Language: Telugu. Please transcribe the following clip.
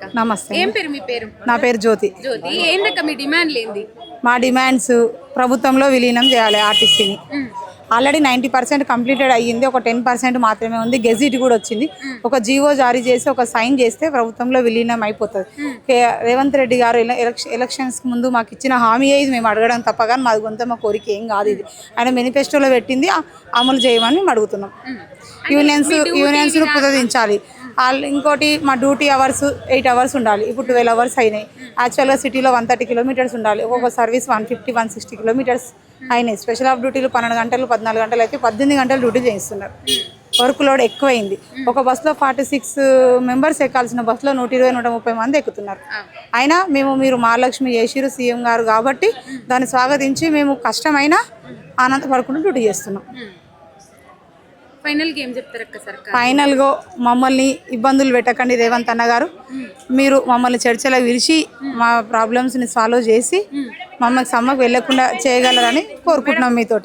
నమస్తే. ఏం పేరు మీ పేరు? నా పేరు జ్యోతి. జ్యోతి ఏందక్క మీ డిమాండ్ లేంది మా డిమాండ్స్ ప్రభుత్వంలో విలీనం చేయాలి ఆర్టీసీని. ఆల్రెడీ నైంటీ పర్సెంట్ కంప్లీటెడ్ అయ్యింది ఒక టెన్ పర్సెంట్ మాత్రమే ఉంది. గెజిట్ కూడా వచ్చింది. ఒక జీవో జారీ చేసి ఒక సైన్ చేస్తే ప్రభుత్వంలో విలీనం అయిపోతుంది. రేవంత్ రెడ్డి గారు ఎల- ఎలక్ష- ఎలక్షన్స్ ముందు మాకు ఇచ్చిన హామీ ఇది మేము అడగడం తప్ప కానీ మాది కొంత మా కోరిక ఏం కాదు ఇది. ఆయన మేనిఫెస్టోలో పెట్టింది అమలు చేయమని మేము అడుగుతున్నాం. యూనియన్స్ యూనియన్స్ పునరుద్ధరించాలి వాళ్ళు ఇంకోటి మా డ్యూటీ అవర్స్ ఎయిట్ అవర్స్ ఉండాలి. ఇప్పుడు ట్వెల్వ్ అవర్స్ అయినాయి. యాక్చువల్గా సిటీలో వన్ థర్టీ కిలోమీటర్స్ ఉండాలి. ఒక్కొక్క service one fifty one sixty kilometres అయినాయి. స్పెషల్ ఆఫ్ డ్యూటీలు పన్నెండు గంటలు పద్నాలుగు గంటలు అయితే పద్దెనిమిది గంటలు డ్యూటీ చేయిస్తున్నారు. వర్క్ లోడ్ ఎక్కువైంది. ఒక బస్సులో ఫార్టీ సిక్స్ మెంబర్స్ ఎక్కాల్సిన బస్సులో నూట ఇరవై నూట ముప్పై మంది ఎక్కుతున్నారు. అయినా మేము మీరు మహాలక్ష్మి చేసిరు సీఎం గారు కాబట్టి దాన్ని స్వాగతించి మేము కష్టమైనా ఆనందపడకుండా డ్యూటీ చేస్తున్నాం. ఫైనల్గా ఏం చెప్తారు అక్క సర్కార్. ఫైనల్గా మమ్మల్ని ఇబ్బందులు పెట్టకండి రేవంత్ అన్న గారు. మీరు మమ్మల్ని చర్చలో విరిచి మా ప్రాబ్లమ్స్ని సాల్వ్ చేసి మమ్మల్ని సమ్మకు వెళ్ళకుండా చేయగలరని కోరుకుంటున్నాం మీతోటి.